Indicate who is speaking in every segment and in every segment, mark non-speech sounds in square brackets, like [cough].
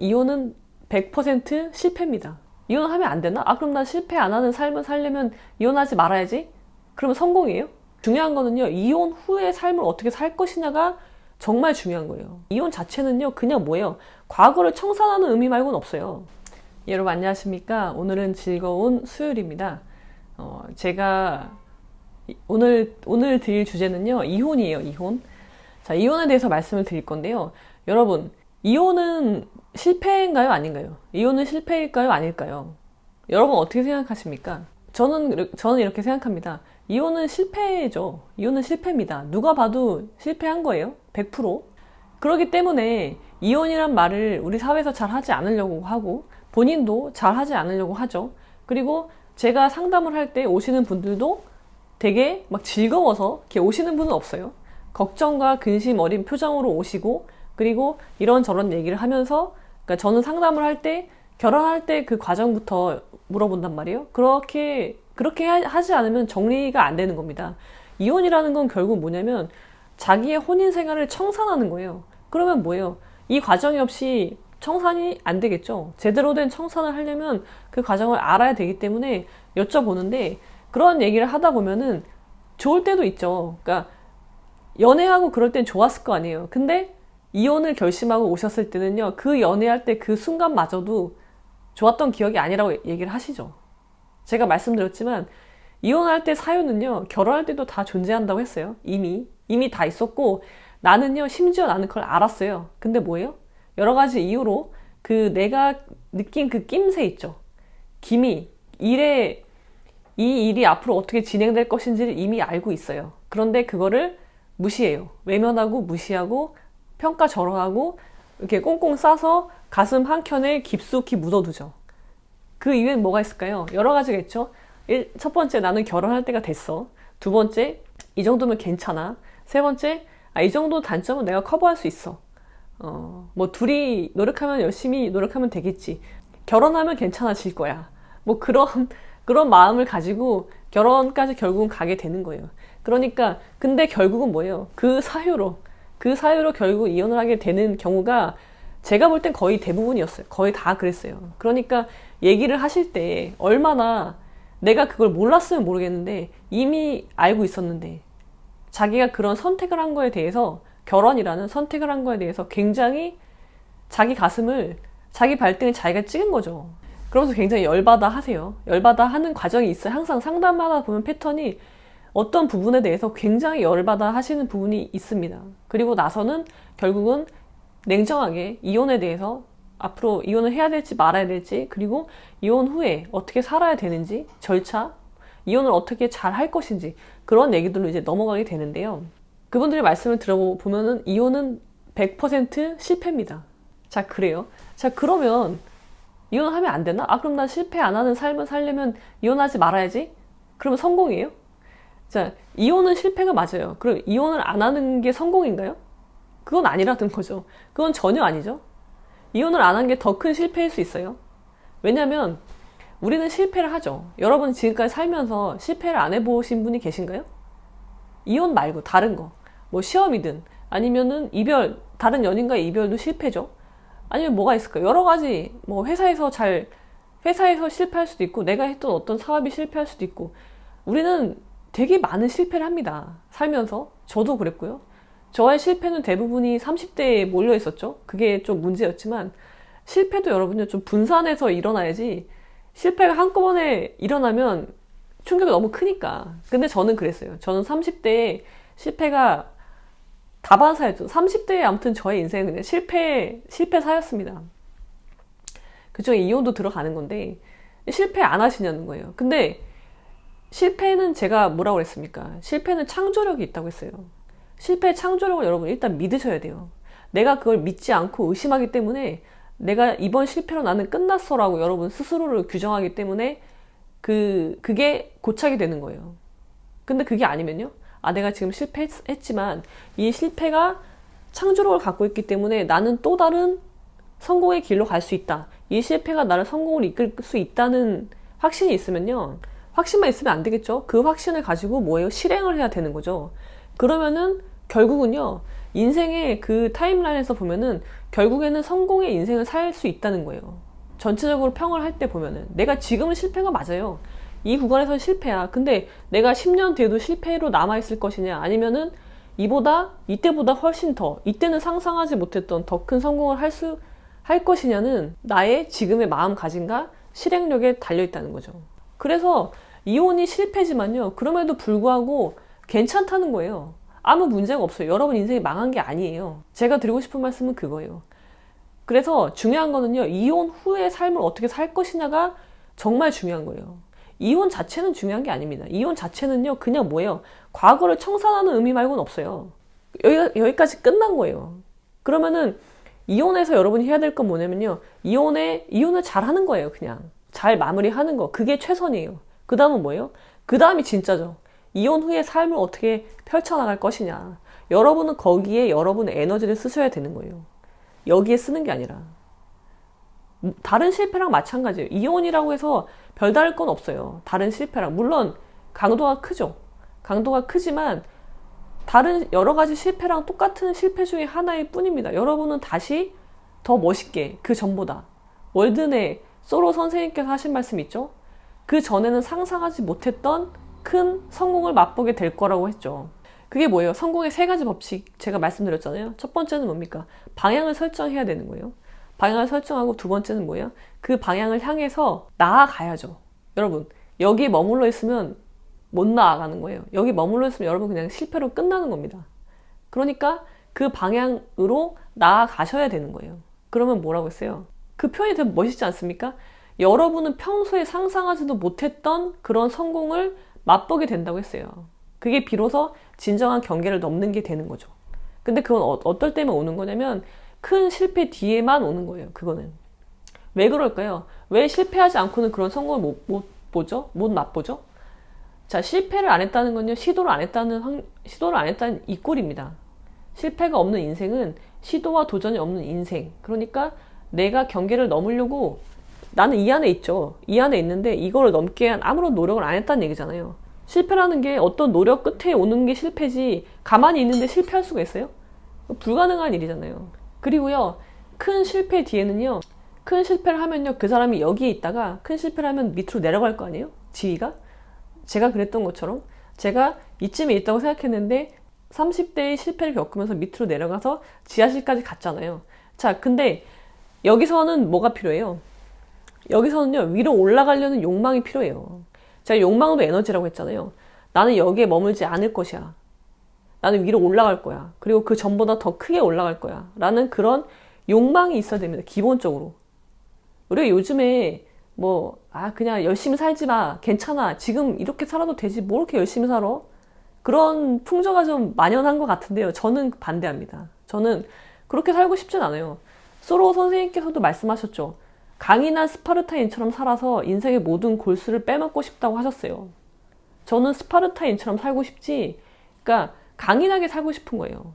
Speaker 1: 이혼은 100% 실패입니다. 이혼하면 안 되나? 아, 그럼 나 실패 안 하는 삶을 살려면 이혼하지 말아야지? 그러면 성공이에요? 중요한 거는요, 이혼 후의 삶을 어떻게 살 것이냐가 정말 중요한 거예요. 이혼 자체는요, 그냥 뭐예요? 과거를 청산하는 의미 말고는 없어요. 여러분 안녕하십니까? 오늘은 즐거운 수요일입니다. 어, 제가 이- 오늘, 오늘 드릴 주제는요, 이혼이에요, 이혼. 자, 이혼에 대해서 말씀을 드릴 건데요. 여러분, 이혼은 실패인가요? 아닌가요? 이혼은 실패일까요? 아닐까요? 여러분 어떻게 생각하십니까? 저는, 저는 이렇게 생각합니다. 이혼은 실패죠. 이혼은 실패입니다. 누가 봐도 실패한 거예요. 100%. 그렇기 때문에 이혼이란 말을 우리 사회에서 잘 하지 않으려고 하고 본인도 잘 하지 않으려고 하죠. 그리고 제가 상담을 할 때 오시는 분들도 되게 막 즐거워서 이렇게 오시는 분은 없어요. 걱정과 근심 어린 표정으로 오시고 그리고 이런저런 얘기를 하면서 그러니까 저는 상담을 할 때 결혼할 때 그 과정부터 물어본단 말이에요. 그렇게 그렇게 하- 하지 않으면 정리가 안 되는 겁니다. 이혼이라는 건 결국 뭐냐면 자기의 혼인 생활을 청산하는 거예요. 그러면 뭐예요? 이 과정이 없이 청산이 안 되겠죠. 제대로 된 청산을 하려면 그 과정을 알아야 되기 때문에 여쭤보는데 그런 얘기를 하다 보면은 좋을 때도 있죠. 그러니까 연애하고 그럴 땐 좋았을 거 아니에요. 근데 이혼을 결심하고 오셨을 때는요, 그 연애할 때 그 순간마저도 좋았던 기억이 아니라고 얘기를 하시죠. 제가 말씀드렸지만, 이혼할 때 사유는요, 결혼할 때도 다 존재한다고 했어요. 이미. 이미 다 있었고, 나는요, 심지어 나는 그걸 알았어요. 근데 뭐예요? 여러 가지 이유로 그 내가 느낀 그 낌새 있죠. 김이, 일에, 이 일이 앞으로 어떻게 진행될 것인지를 이미 알고 있어요. 그런데 그거를 무시해요. 외면하고 무시하고 평가 절하하고 이렇게 꽁꽁 싸서 가슴 한켠에 깊숙이 묻어두죠. 그 이유엔 뭐가 있을까요? 여러 가지가 있죠. 일, 첫 번째, 나는 결혼할 때가 됐어. 두 번째, 이 정도면 괜찮아. 세 번째, 아, 이 정도 단점은 내가 커버할 수 있어. 어, 뭐, 둘이 노력하면 열심히 노력하면 되겠지. 결혼하면 괜찮아질 거야. 뭐, 그런, 그런 마음을 가지고 결혼까지 결국은 가게 되는 거예요. 그러니까, 근데 결국은 뭐예요? 그 사유로, 그 사유로 결국 이혼을 하게 되는 경우가 제가 볼 땐 거의 대부분이었어요. 거의 다 그랬어요. 그러니까 얘기를 하실 때 얼마나 내가 그걸 몰랐으면 모르겠는데 이미 알고 있었는데 자기가 그런 선택을 한 거에 대해서 결혼이라는 선택을 한 거에 대해서 굉장히 자기 가슴을 자기 발등에 자기가 찍은 거죠. 그러면서 굉장히 열받아 하세요. 열받아 하는 과정이 있어요. 항상 상담하다 보면 패턴이 어떤 부분에 대해서 굉장히 열받아 하시는 부분이 있습니다. 그리고 나서는 결국은 냉정하게 이혼에 대해서 앞으로 이혼을 해야 될지 말아야 될지 그리고 이혼 후에 어떻게 살아야 되는지 절차 이혼을 어떻게 잘 할 것인지 그런 얘기들로 이제 넘어가게 되는데요. 그분들의 말씀을 들어보면은 이혼은 100% 실패입니다. 자 그래요. 자 그러면 이혼하면 안 되나? 아 그럼 난 실패 안 하는 삶을 살려면 이혼하지 말아야지. 그러면 성공이에요? 자 이혼은 실패가 맞아요. 그럼 이혼을 안 하는 게 성공인가요? 그건 아니라는 거죠. 그건 전혀 아니죠. 이혼을 안 한 게 더 큰 실패일 수 있어요. 왜냐면 우리는 실패를 하죠. 여러분 지금까지 살면서 실패를 안 해보신 분이 계신가요? 이혼 말고 다른 거. 뭐 시험이든 아니면은 이별, 다른 연인과의 이별도 실패죠. 아니면 뭐가 있을까요? 여러 가지 뭐 회사에서 잘 회사에서 실패할 수도 있고 내가 했던 어떤 사업이 실패할 수도 있고 우리는 되게 많은 실패를 합니다. 살면서 저도 그랬고요. 저의 실패는 대부분이 30대에 몰려 있었죠. 그게 좀 문제였지만 실패도 여러분요 좀 분산해서 일어나야지 실패가 한꺼번에 일어나면 충격이 너무 크니까. 근데 저는 그랬어요. 저는 30대에 실패가 다반사였죠. 30대에 아무튼 저의 인생은 그냥 실패, 실패사였습니다. 그중에 이혼도 들어가는 건데, 실패 안 하시냐는 거예요. 근데 실패는 제가 뭐라고 그랬습니까? 실패는 창조력이 있다고 했어요. 실패의 창조력을 여러분 일단 믿으셔야 돼요. 내가 그걸 믿지 않고 의심하기 때문에 내가 이번 실패로 나는 끝났어라고 여러분 스스로를 규정하기 때문에 그, 그게 고착이 되는 거예요. 근데 그게 아니면요? 아, 내가 지금 실패했지만 이 실패가 창조력을 갖고 있기 때문에 나는 또 다른 성공의 길로 갈 수 있다. 이 실패가 나를 성공을 이끌 수 있다는 확신이 있으면요. 확신만 있으면 안 되겠죠? 그 확신을 가지고 뭐예요? 실행을 해야 되는 거죠. 그러면은 결국은요, 인생의 그 타임라인에서 보면은 결국에는 성공의 인생을 살 수 있다는 거예요. 전체적으로 평을 할 때 보면은 내가 지금은 실패가 맞아요. 이 구간에서는 실패야. 근데 내가 10년 뒤에도 실패로 남아있을 것이냐 아니면은 이보다 이때보다 훨씬 더 이때는 상상하지 못했던 더 큰 성공을 할 수할 것이냐는 나의 지금의 마음가짐과 실행력에 달려 있다는 거죠. 그래서 이혼이 실패지만요. 그럼에도 불구하고 괜찮다는 거예요. 아무 문제가 없어요. 여러분 인생이 망한 게 아니에요. 제가 드리고 싶은 말씀은 그거예요. 그래서 중요한 거는요. 이혼 후의 삶을 어떻게 살 것이냐가 정말 중요한 거예요. 이혼 자체는 중요한 게 아닙니다. 이혼 자체는요. 그냥 뭐예요? 과거를 청산하는 의미 말고는 없어요. 여기, 여기까지 끝난 거예요. 그러면은 이혼해서 여러분이 해야 될 건 뭐냐면요. 이혼에, 이혼을 잘 하는 거예요. 그냥. 잘 마무리하는 거. 그게 최선이에요. 그 다음은 뭐예요? 그 다음이 진짜죠. 이혼 후의 삶을 어떻게 펼쳐나갈 것이냐. 여러분은 거기에 여러분의 에너지를 쓰셔야 되는 거예요. 여기에 쓰는 게 아니라. 다른 실패랑 마찬가지예요. 이혼이라고 해서 별다를 건 없어요. 다른 실패랑. 물론 강도가 크죠. 강도가 크지만 다른 여러 가지 실패랑 똑같은 실패 중에 하나일 뿐입니다. 여러분은 다시 더 멋있게 그 전보다 월드네 소로 선생님께서 하신 말씀 있죠? 그 전에는 상상하지 못했던 큰 성공을 맛보게 될 거라고 했죠. 그게 뭐예요? 성공의 세 가지 법칙 제가 말씀드렸잖아요. 첫 번째는 뭡니까? 방향을 설정해야 되는 거예요. 방향을 설정하고 두 번째는 뭐예요? 그 방향을 향해서 나아가야죠. 여러분, 여기에 머물러 있으면 못 나아가는 거예요. 여기 머물러 있으면 여러분 그냥 실패로 끝나는 겁니다. 그러니까 그 방향으로 나아가셔야 되는 거예요. 그러면 뭐라고 했어요? 그 표현이 되게 멋있지 않습니까? 여러분은 평소에 상상하지도 못했던 그런 성공을 맛보게 된다고 했어요. 그게 비로소 진정한 경계를 넘는 게 되는 거죠. 근데 그건 어, 떨 때만 오는 거냐면 큰 실패 뒤에만 오는 거예요. 그거는. 왜 그럴까요? 왜 실패하지 않고는 그런 성공을 못, 못 보죠? 못 맛보죠? 자, 실패를 안 했다는 건요, 시도를 안 했다는, 황, 시도를 안 했다는 이 꼴입니다. 실패가 없는 인생은 시도와 도전이 없는 인생. 그러니까 내가 경계를 넘으려고 나는 이 안에 있죠. 이 안에 있는데 이거를 넘기 위한 아무런 노력을 안 했다는 얘기잖아요. 실패라는 게 어떤 노력 끝에 오는 게 실패지 가만히 있는데 실패할 수가 있어요? 불가능한 일이잖아요. 그리고요, 큰 실패 뒤에는요, 큰 실패를 하면요, 그 사람이 여기에 있다가 큰 실패를 하면 밑으로 내려갈 거 아니에요? 지위가? 제가 그랬던 것처럼 제가 이쯤에 있다고 생각했는데 30대의 실패를 겪으면서 밑으로 내려가서 지하실까지 갔잖아요. 자, 근데 여기서는 뭐가 필요해요? 여기서는요, 위로 올라가려는 욕망이 필요해요. 제가 욕망도 에너지라고 했잖아요. 나는 여기에 머물지 않을 것이야. 나는 위로 올라갈 거야. 그리고 그 전보다 더 크게 올라갈 거야. 라는 그런 욕망이 있어야 됩니다. 기본적으로. 우리가 요즘에 뭐, 아, 그냥 열심히 살지 마. 괜찮아. 지금 이렇게 살아도 되지. 뭐 이렇게 열심히 살아? 그런 풍조가 좀 만연한 것 같은데요. 저는 반대합니다. 저는 그렇게 살고 싶진 않아요. 소로 선생님께서도 말씀하셨죠. 강인한 스파르타인처럼 살아서 인생의 모든 골수를 빼먹고 싶다고 하셨어요. 저는 스파르타인처럼 살고 싶지, 그러니까 강인하게 살고 싶은 거예요.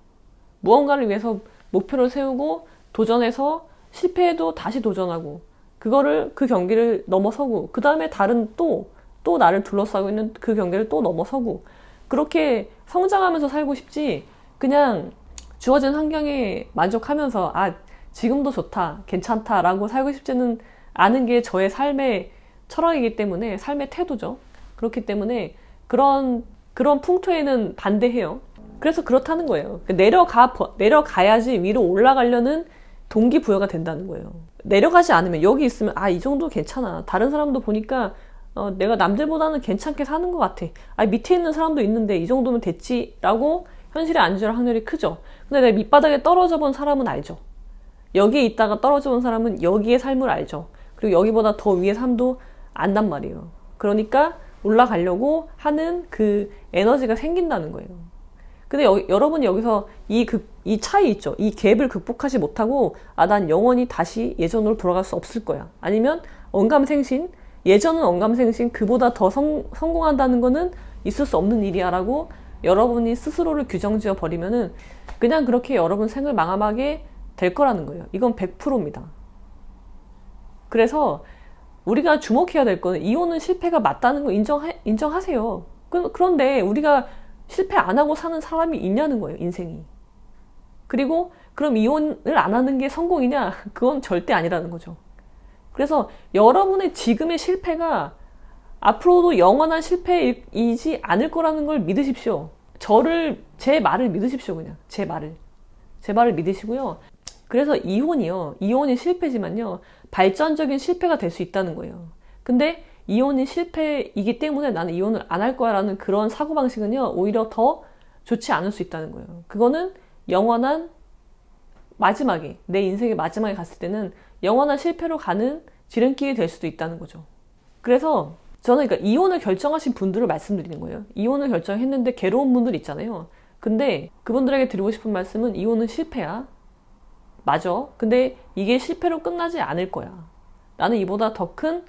Speaker 1: 무언가를 위해서 목표를 세우고 도전해서 실패해도 다시 도전하고 그거를 그 경기를 넘어서고 그 다음에 다른 또또 나를 둘러싸고 있는 그 경기를 또 넘어서고 그렇게 성장하면서 살고 싶지 그냥 주어진 환경에 만족하면서 아 지금도 좋다 괜찮다라고 살고 싶지는 않은 게 저의 삶의 철학이기 때문에 삶의 태도죠 그렇기 때문에 그런 그런 풍토에는 반대해요 그래서 그렇다는 거예요 내려가 내려가야지 위로 올라가려는 동기 부여가 된다는 거예요. 내려가지 않으면 여기 있으면 아 이 정도 괜찮아. 다른 사람도 보니까 어, 내가 남들보다는 괜찮게 사는 것 같아. 아 밑에 있는 사람도 있는데 이 정도면 됐지라고 현실에 앉을 확률이 크죠. 근데 내 밑바닥에 떨어져 본 사람은 알죠. 여기에 있다가 떨어져 본 사람은 여기의 삶을 알죠. 그리고 여기보다 더 위의 삶도 안단 말이에요. 그러니까 올라가려고 하는 그 에너지가 생긴다는 거예요. 근데 여, 여러분이 여기서 이, 극, 이 차이 있죠. 이 갭을 극복하지 못하고, 아, 난 영원히 다시 예전으로 돌아갈 수 없을 거야. 아니면, 언감생신, 예전은 언감생신, 그보다 더 성, 성공한다는 거는 있을 수 없는 일이야. 라고 여러분이 스스로를 규정지어 버리면은, 그냥 그렇게 여러분 생을 망함하게 될 거라는 거예요. 이건 100%입니다. 그래서, 우리가 주목해야 될 거는 이혼은 실패가 맞다는 거 인정하, 인정하세요. 그, 그런데 우리가 실패 안 하고 사는 사람이 있냐는 거예요, 인생이. 그리고 그럼 이혼을 안 하는 게 성공이냐? [laughs] 그건 절대 아니라는 거죠. 그래서 여러분의 지금의 실패가 앞으로도 영원한 실패이지 않을 거라는 걸 믿으십시오. 저를, 제 말을 믿으십시오, 그냥. 제 말을. 제 말을 믿으시고요. 그래서 이혼이요. 이혼이 실패지만요. 발전적인 실패가 될 수 있다는 거예요. 근데 이혼이 실패이기 때문에 나는 이혼을 안 할 거야 라는 그런 사고방식은요. 오히려 더 좋지 않을 수 있다는 거예요. 그거는 영원한 마지막에, 내 인생의 마지막에 갔을 때는 영원한 실패로 가는 지름길이 될 수도 있다는 거죠. 그래서 저는 그러니까 이혼을 결정하신 분들을 말씀드리는 거예요. 이혼을 결정했는데 괴로운 분들 있잖아요. 근데 그분들에게 드리고 싶은 말씀은 이혼은 실패야. 맞아. 근데 이게 실패로 끝나지 않을 거야. 나는 이보다 더 큰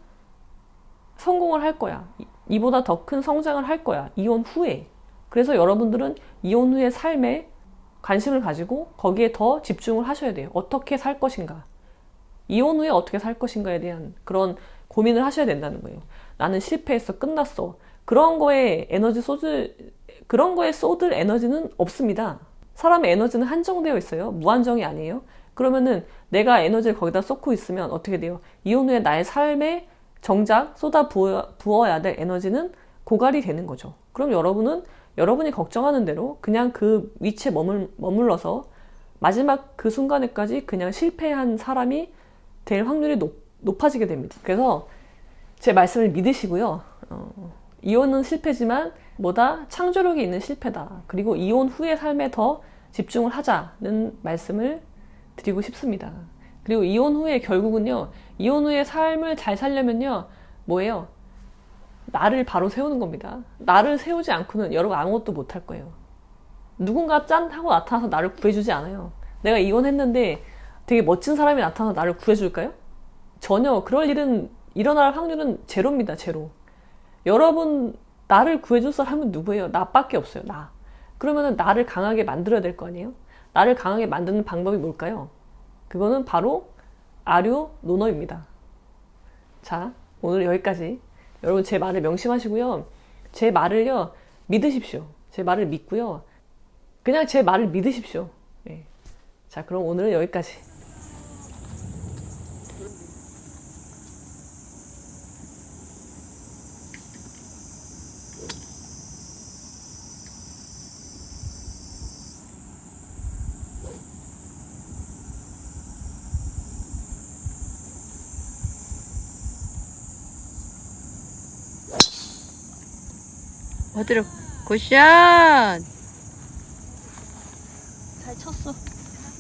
Speaker 1: 성공을 할 거야. 이- 이보다 더 큰 성장을 할 거야. 이혼 후에. 그래서 여러분들은 이혼 후의 삶에 관심을 가지고 거기에 더 집중을 하셔야 돼요. 어떻게 살 것인가. 이혼 후에 어떻게 살 것인가에 대한 그런 고민을 하셔야 된다는 거예요. 나는 실패했어. 끝났어. 그런 거에 에너지 쏟을, 그런 거에 쏟을 에너지는 없습니다. 사람의 에너지는 한정되어 있어요. 무한정이 아니에요. 그러면은 내가 에너지를 거기다 쏟고 있으면 어떻게 돼요? 이혼 후에 나의 삶에 정작 쏟아 부어, 부어 야 될 에너지는 고갈이 되는 거죠. 그럼 여러분은 여러분이 걱정하는 대로 그냥 그 위치에 머물, 머물러서 마지막 그 순간에까지 그냥 실패한 사람이 될 확률이 높, 높아지게 됩니다. 그래서 제 말씀을 믿으시고요. 어, 이혼은 실패지만 뭐다 창조력이 있는 실패다. 그리고 이혼 후의 삶에 더 집중을 하자는 말씀을 드리고 싶습니다. 그리고 이혼 후에 결국은요, 이혼 후의 삶을 잘 살려면요, 뭐예요? 나를 바로 세우는 겁니다. 나를 세우지 않고는 여러분 아무것도 못 할 거예요. 누군가 짠 하고 나타나서 나를 구해주지 않아요. 내가 이혼했는데 되게 멋진 사람이 나타나서 나를 구해줄까요? 전혀 그럴 일은 일어날 확률은 제로입니다. 제로. 여러분 나를 구해줄 사람은 누구예요? 나밖에 없어요. 나. 그러면은 나를 강하게 만들어야 될 거 아니에요? 나를 강하게 만드는 방법이 뭘까요? 그거는 바로 아류 논어입니다. 자, 오늘 여기까지. 여러분 제 말을 명심하시고요. 제 말을요 믿으십시오. 제 말을 믿고요. 그냥 제 말을 믿으십시오. 예. 자, 그럼 오늘은 여기까지.
Speaker 2: 어디로 굿샷